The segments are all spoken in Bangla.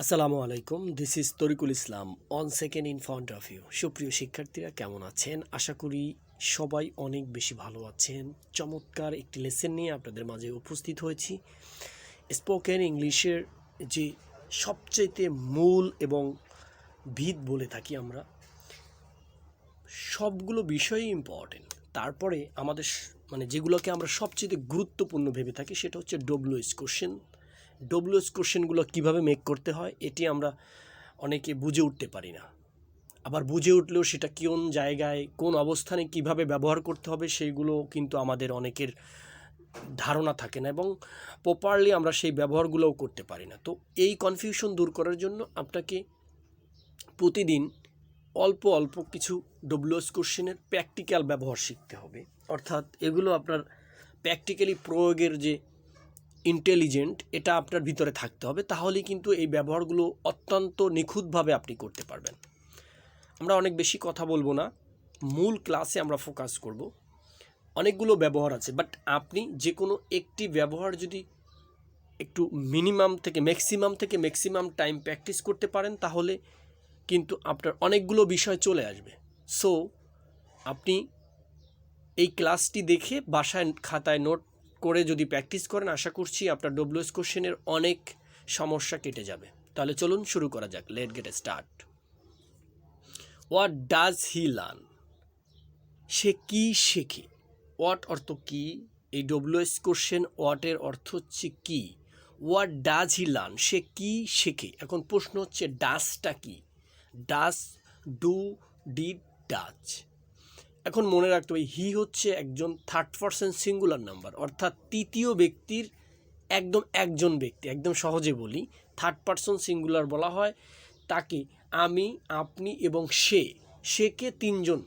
আসসালামু আলাইকুম this is Tarikul Islam on second in front of you সুপ্রিয় শিক্ষার্থীরা, কেমন আছেন? আশা করি সবাই অনেক বেশি ভালো আছেন। চমৎকার একটি লেসেন নিয়ে আপনাদের মাঝে উপস্থিত হয়েছি। স্পোকেন ইংলিশের যে সবচাইতে মূল এবং ভিত বলে থাকি আমরা, সবগুলো বিষয়ই ইম্পর্টেন্ট তারপরে আমাদের মানে যেগুলোকে আমরা সবচেয়ে গুরুত্বপূর্ণ ভেবে থাকি, সেটা হচ্ছে ডব্লিউএস কোশ্চেন ডব্লিউএস কোশ্চেনগুলো কীভাবে মেক করতে হয়, এটি আমরা অনেকে বুঝে উঠতে পারি না। আবার বুঝে উঠলেও সেটা কোন জায়গায়, কোন অবস্থানে কীভাবে ব্যবহার করতে হবে সেইগুলো কিন্তু আমাদের অনেকের ধারণা থাকে না এবং প্রপারলি আমরা সেই ব্যবহারগুলোও করতে পারি না। তো এই কনফিউশন দূর করার জন্য আপনাকে প্রতিদিন অল্প অল্প কিছু ডব্লিউএস কোশ্চেনের প্র্যাকটিক্যাল ব্যবহার শিখতে হবে। অর্থাৎ এগুলো আপনার প্র্যাকটিক্যালি প্রয়োগের যে ইন্টেলিজেন্ট এটা আপনার ভিতরে থাকতে হবে তাহলেই কিন্তু এই ব্যবহারগুলো অত্যন্ত নিখুঁতভাবে আপনি করতে পারবেন। আমরা অনেক বেশি কথা বলব না, মূল ক্লাসে আমরা ফোকাস করব। অনেকগুলো ব্যবহার আছে বাট আপনি যে কোনো একটি ব্যবহার যদি একটু মিনিমাম থেকে ম্যাক্সিমাম থেকে ম্যাক্সিমাম টাইম প্র্যাকটিস করতে পারেন, তাহলে কিন্তু আপনার অনেকগুলো বিষয় চলে আসবে। সো আপনি এই ক্লাসটি দেখে বাসায় খাতায় নোট করে যদি প্র্যাকটিস করেন, আশা করছি আপনার ডব্লিউএস কোশ্চেনের অনেক সমস্যা কেটে যাবে। তাহলে চলুন শুরু করা যাক। Let get start what does he learn সে কি শেখে? হোয়াট অর্থ কি? এই ডব্লিউএস কোশ্চেন হোয়াটের অর্থ হচ্ছে কি? হোয়াট ডাজ হি লার্ন সে কি শেখে? এখন প্রশ্ন হচ্ছে ডাসটা কি? ডাস ডু ডিড ডাচ এখন মনে রাখতে হবে হি হচ্ছে একজন থার্ড পার্সেন্ট সিঙ্গুলার নাম্বার অর্থাৎ তৃতীয় ব্যক্তির একদম একজন ব্যক্তি, একদম সহজে বলি থার্ড পার্সন সিঙ্গুলার বলা হয়, তাকে আমি, আপনি এবং সে, সেকে তিনজন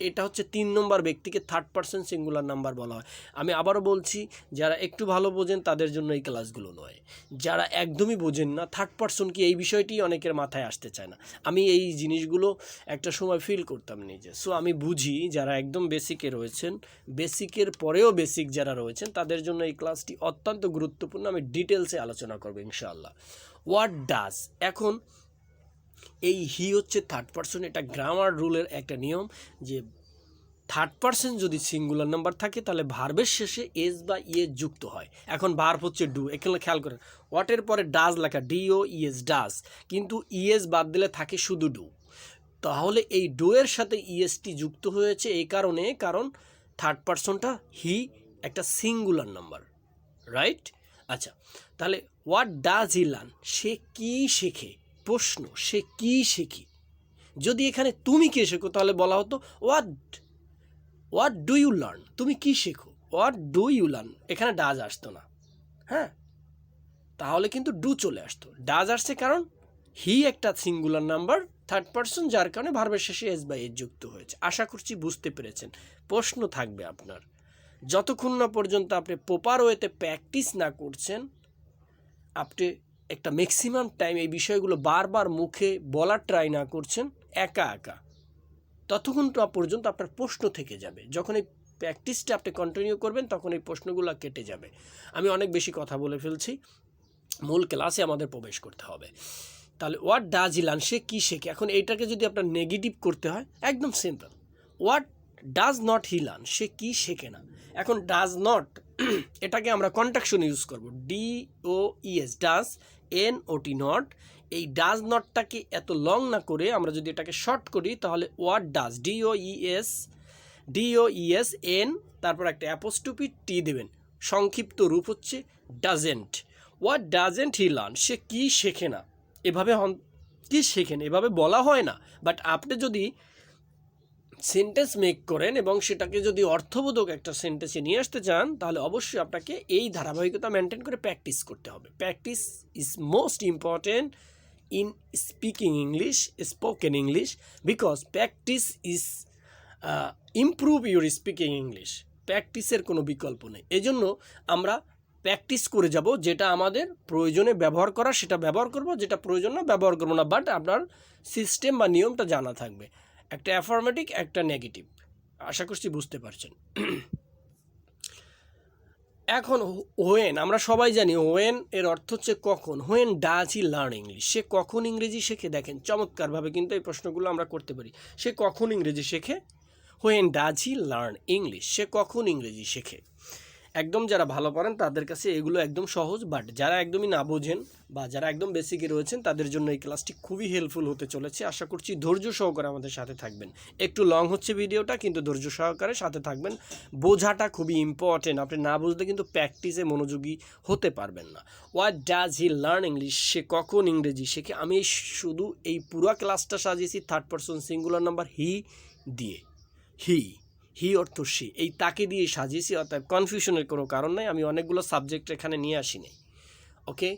এটা হচ্ছে তিন নম্বর ব্যক্তিকে থার্ড পার্সন সিঙ্গুলার নাম্বার বলা হয়। আমি আবারও বলছি, যারা একটু ভালো বোঝেন, তাদের জন্য এই ক্লাসগুলো নয়। যারা একদমই বোঝেন না থার্ড পার্সন কি এই বিষয়টি অনেকের মাথায় আসতে চায় না। আমি এই জিনিসগুলো একটা সময় ফিল করতাম নিজে। সো আমি বুঝি যারা একদম বেসিকে রয়েছেন বেসিকের পরেও বেসিক যারা রয়েছেন, তাদের জন্য এই ক্লাসটি অত্যন্ত গুরুত্বপূর্ণ। আমি ডিটেলসে আলোচনা করব, ইনশাআল্লাহ। হোয়াট ডাস এখন এই হি হচ্ছে থার্ড পার্সন এটা গ্রামার রুলের একটা নিয়ম যে থার্ড পার্সন যদি সিঙ্গুলার নাম্বার থাকে, তাহলে ভার্বের শেষে এস বা ইএস যুক্ত হয়। এখন ভার্ব হচ্ছে ডু এখানে খেয়াল করেন। ওয়াটের পরে ডাজ লেখা D O E S does কিন্তু ইএস বাদ দিলে থাকে শুধু ডু তাহলে এই ডু এর সাথে ইএসটি যুক্ত হয়েছে এই কারণে, কারণ থার্ড পার্সনটা হি একটা সিঙ্গুলার নাম্বার রাইট আচ্ছা তাহলে হোয়াট ডাজ হি লার্ন সে কী শেখে? প্রশ্ন, সে কি শেখে যদি এখানে তুমি কে শেখো, তাহলে বলা হতো what what do you learn তুমি কি শেখো? হোয়াট ডু ইউ লার্ন এখানে ডাজ আসতো না। হ্যাঁ? তাহলে কিন্তু ডু চলে আসতো। ডাজ আসছে কারণ হি একটা সিঙ্গুলার নাম্বার থার্ড পার্সন যার কারণে ভার্বের শেষে এস বাই এস যুক্ত হয়েছে। আশা করছি বুঝতে পেরেছেন। প্রশ্ন থাকবে আপনার। যতক্ষণ না পর্যন্ত আপনি প্রপার ওয়েতে প্র্যাকটিস না করছেন, আপনি একটা ম্যাক্সিমাম টাইম এই বিষয়গুলো বারবার মুখে বলার ট্রাই না করছেন, একা একা। ততক্ষণ পর্যন্ত আপনার প্রশ্ন থেকে যাবে। যখন এই প্র্যাকটিসটা আপনি কন্টিনিউ করবেন, তখন এই প্রশ্নগুলো কেটে যাবে। আমি অনেক বেশি কথা বলে ফেলছি। মূল ক্লাসে আমাদের প্রবেশ করতে হবে। তাহলে হোয়াট ডাজ হি লার্ন সে কী শেখে? এখন এইটাকে যদি আপনার নেগেটিভ করতে হয়, একদম simple what does not he learn সে কী শেখে না? এখন ডাজ নট এটাকে আমরা কন্ট্রাকশন ইউজ করব। D O E S does N O T not এই ডাজ নটটাকে এত লং না করে আমরা যদি এটাকে শর্ট করি, তাহলে what does D O E S D O E S N তারপর একটা অ্যাপোস্টুপি টি দেবেন। সংক্ষিপ্ত রূপ হচ্ছে doesn't what doesn't he learn সে কী শেখে না? এভাবে কী শেখেন? এভাবে বলা হয় না। বাট আপনি যদি সেন্টেন্স মেক করেন এবং সেটাকে যদি অর্থবোধক একটা সেন্টেন্সে নিয়ে আসতে চান, তাহলে অবশ্যই আপনাকে এই ধারাবাহিকতা মেনটেন করে প্র্যাকটিস করতে হবে। Practice is most important in speaking English spoken English because practice is improve your speaking English প্র্যাকটিসের কোনো বিকল্প নেই। এজন্য আমরা প্র্যাকটিস করে যাব, যেটা আমাদের প্রয়োজনে ব্যবহার করা, সেটা ব্যবহার করব, যেটা প্রয়োজন না, ব্যবহার করব না বাট আপনার সিস্টেম বা নিয়মটা জানা থাকবে। একটা অ্যাফার্মেটিক একটা নেগেটিভ আশা করছি বুঝতে পারছেন। এখন ওয়েন আমরা সবাই জানি ওয়েন এর অর্থ হচ্ছে কখন। When does he learn English সে কখন ইংরেজি শেখে? দেখেন, চমৎকারভাবে কিন্তু এই প্রশ্নগুলো আমরা করতে পারি। সে কখন ইংরেজি শেখে? When does he learn English সে কখন ইংরেজি শেখে? একদম যারা ভালো পারেন তাদের কাছে এগুলো একদম সহজ বাট যারা একদমই না বোঝেন বা যারা একদম বেসিকে রয়েছেন, তাদের জন্য এই ক্লাসটি খুবই হেল্পফুল হতে চলেছে। আশা করছি ধৈর্য সহকারে আমাদের সাথে থাকবেন। একটু লং হচ্ছে ভিডিওটা, কিন্তু ধৈর্য সহকারে সাথে থাকবেন। বোঝাটা খুবই ইম্পর্টেন্ট আপনি না বুঝলে কিন্তু প্র্যাকটিসে মনোযোগী হতে পারবেন না। What does he learn English সে কখন ইংরেজি শেখে? আমি শুধু এই পুরো ক্লাসটা সাজিয়েছি third person singular number he দিয়ে। হি হি অর্থ সে এই তাকে দিয়ে সাজিয়েছি, অর্থাৎ কনফিউশনের কোনো কারণ নাই, আমি অনেকগুলো সাবজেক্ট এখানে নিয়ে আসিনি। Okay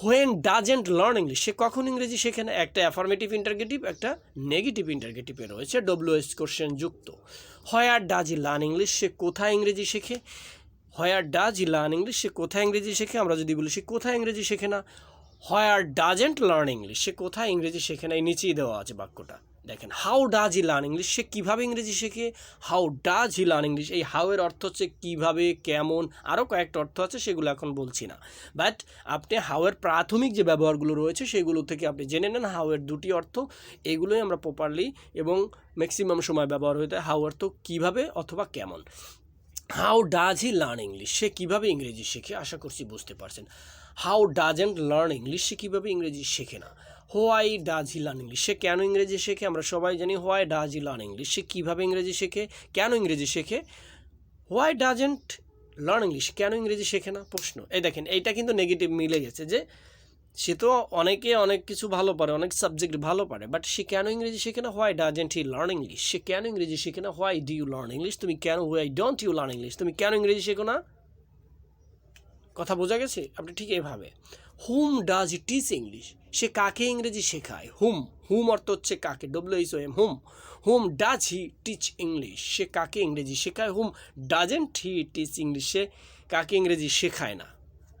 when doesn't learn English সে কখন ইংরেজি শেখে না? একটা অ্যাফার্মেটিভ ইন্টারগেটিভ একটা নেগেটিভ ইন্টারগেটিভে রয়েছে ডব্লিউএস কোশ্চেন যুক্ত। Where does he learn English সে কোথায় ইংরেজি শেখে? Where does he learn English সে কোথায় ইংরেজি শেখে? আমরা যদি বলি সে কোথায় ইংরেজি শেখে না? হয় হোয়ার ডাজেন্ট লার্ন ইংলিশ সে কোথায় ইংরেজি শেখে না? এই নিচেই দেওয়া আছে বাক্যটা। দেখেন how does he learn English সে কীভাবে ইংরেজি শেখে? How does he learn English এই হাউ এর অর্থ হচ্ছে কীভাবে, কেমন আরও কয়েকটা অর্থ আছে, সেগুলো এখন বলছি না। বাট আপনি হাউ এর প্রাথমিক যে ব্যবহারগুলো রয়েছে, সেগুলো থেকে আপনি জেনে নেন হাউ এর দুটি অর্থ। এগুলোই আমরা প্রপারলি এবং ম্যাক্সিমাম সময় ব্যবহার হয়ে হাউ অর্থ কীভাবে অথবা কেমন। How does he learn English সে কীভাবে ইংরেজি শেখে? আশা করছি বুঝতে পারছেন। How does doesn't learn English সে কীভাবে ইংরেজি শেখে না? Why does he learn English? সে কেন ইংরেজি শেখে? আমরা সবাই জানি why does he learn English. সে কীভাবে ইংরেজি শেখে? কেন ইংরেজি শেখে? Why doesn't learn English? কেন ইংরেজি শেখে না? প্রশ্ন। এই দেখেন, এইটা কিন্তু নেগেটিভ মিলে গেছে যে সে তো অনেকে অনেক কিছু ভালো পারে, অনেক সাবজেক্ট ভালো পারে বাট সে কেন ইংরেজি শেখে না? Why doesn't he learn English. সে কেন ইংরেজি শেখে না? Why do you learn English? তুমি কেন why don't you learn English? তুমি কেন ইংরেজি শেখো না? কথা বোঝা গেছে? আপনি ঠিক এইভাবে whom does he teach English. সে কাকে ইংরেজি শেখায়? হুম। হুম অর্থ হচ্ছে কাকে? W H O M whom. Whom does he teach English. সে কাকে ইংরেজি শেখায়? Whom doesn't he teach English. সে কাকে ইংরেজি শেখায় না।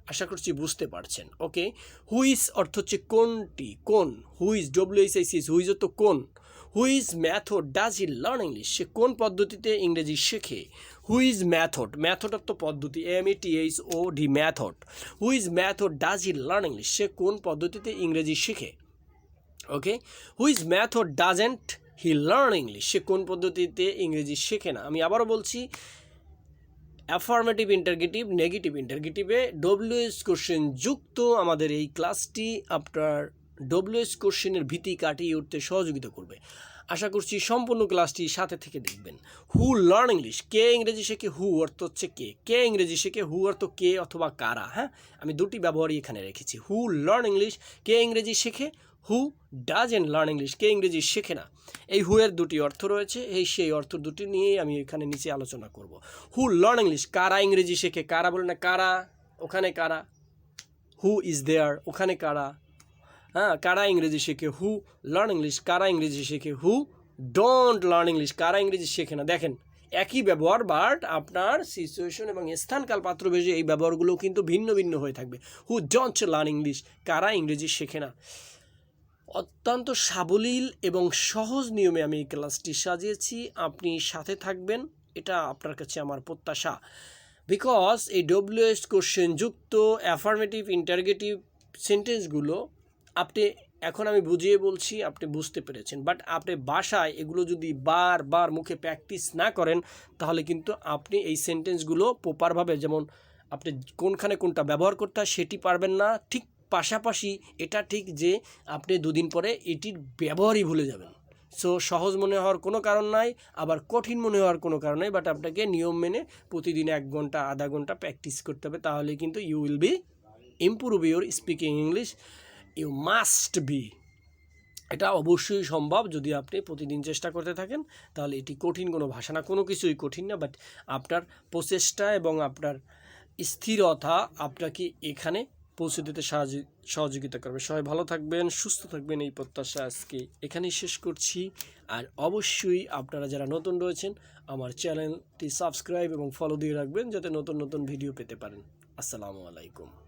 আশা করছি বুঝতে পারছেন। ওকে? হুইস অর্থ হচ্ছে কোনটি? কোন? হুইস এস আই সিস হুইজ তো কোন? Whose method does he learn English সে কোন পদ্ধতিতে ইংরেজি শেখে? হুইজ ম্যাথড ম্যাথড অর্থ পদ্ধতি M E T H O D method whose method does he learn English সে কোন পদ্ধতিতে ইংরেজি শেখে? Okay? Whose method doesn't he learn English সে কোন পদ্ধতিতে ইংরেজি শেখে না? আমি আবারও বলছি অ্যাফার্মেটিভ ইন্টারগেটিভ নেগেটিভ ইন্টারগেটিভে ডব্লিউএস কোশ্চেন যুক্ত আমাদের এই ক্লাসটি আপনার ডব্লিউএস কোশ্চেনের ভীতি কাটিয়ে উঠতে সহযোগিতা করবে। আশা করছি সম্পূর্ণ ক্লাসটি সাথে থেকে দেখবেন। হু লার্ন ইংলিশ কে ইংরেজি শেখে? হু অর্থ হচ্ছে কে? কে ইংরেজি শেখে? হু অর্থ কে অথবা কারা? হ্যাঁ? আমি দুটি ব্যবহারই এখানে রেখেছি। হু লার্ন ইংলিশ কে ইংরেজি শেখে? Who does and learn English কে ইংরেজি শেখে না? এই এর দুটি অর্থ রয়েছে। এই সেই অর্থ দুটি নিয়েই আমি এখানে নিচে আলোচনা করব। হু লার্ন ইংলিশ কারা ইংরেজি শেখে? কারা বলে না কারা? ওখানে কারা? হু ইজ দেয়ার ওখানে কারা? হ্যাঁ কারা ইংরেজি শেখে হু লার্ন ইংলিশ কারা ইংরেজি শেখে হু ডোন্ট লার্ন ইংলিশ কারা ইংরেজি শেখে না। দেখেন, একই ব্যবহার বাট আপনার সিচুয়েশন এবং স্থানকাল পাত্র বেশি এই ব্যবহারগুলো কিন্তু ভিন্ন ভিন্ন হয়ে থাকবে। হু ডোন্ট লার্ন ইংলিশ কারা ইংরেজি শেখে না। অত্যন্ত সাবলীল এবং সহজ নিয়মে আমি এই ক্লাসটি সাজিয়েছি। আপনি সাথে থাকবেন, এটা আপনার কাছে আমার প্রত্যাশা। বিকজ এই ডব্লিউএস কোশ্চেন যুক্ত অ্যাফার্মেটিভ ইন্টারগেটিভ সেন্টেন্সগুলো আপনি, এখন আমি বুঝিয়ে বলছি, আপনি বুঝতে পেরেছেন। বাট আপনি বাসায় এগুলো যদি বারবার মুখে প্র্যাকটিস না করেন, তাহলে কিন্তু আপনি এই সেন্টেন্সগুলো প্রপারভাবে যেমন আপনি কোনখানে কোনটা ব্যবহার করতে হয় সেটি পারবেন না, ঠিক পাশাপাশি এটা ঠিক যে আপনি দুদিন পরে এটির ব্যবহারই ভুলে যাবেন। সো সহজ মনে হওয়ার কোনো কারণ নাই, আবার কঠিন মনে হওয়ার কোনো কারণ নাই বাট আপনাকে নিয়ম মেনে প্রতিদিন এক ঘণ্টা, আধা ঘণ্টা প্র্যাকটিস করতে হবে, তাহলে কিন্তু you will be improve your speaking English you must be এটা অবশ্যই সম্ভব যদি আপনি প্রতিদিন চেষ্টা করতে থাকেন, তাহলে এটি কঠিন কোনো ভাষা না, কোনো কিছুই কঠিন না বাট আপনার প্রচেষ্টা এবং আপনার স্থিরতা আপনাকে এখানে পৌঁছে দিতে সাহায্য, সহযোগিতা করবে। সবাই ভালো থাকবেন, সুস্থ থাকবেন এই প্রত্যাশা আজকে এখানেই শেষ করছি। আর অবশ্যই আপনারা যারা নতুন রয়েছেন, আমার চ্যানেলটি সাবস্ক্রাইব এবং ফলো দিয়ে রাখবেন যাতে নতুন নতুন ভিডিও পেতে পারেন। আসসালামু আলাইকুম।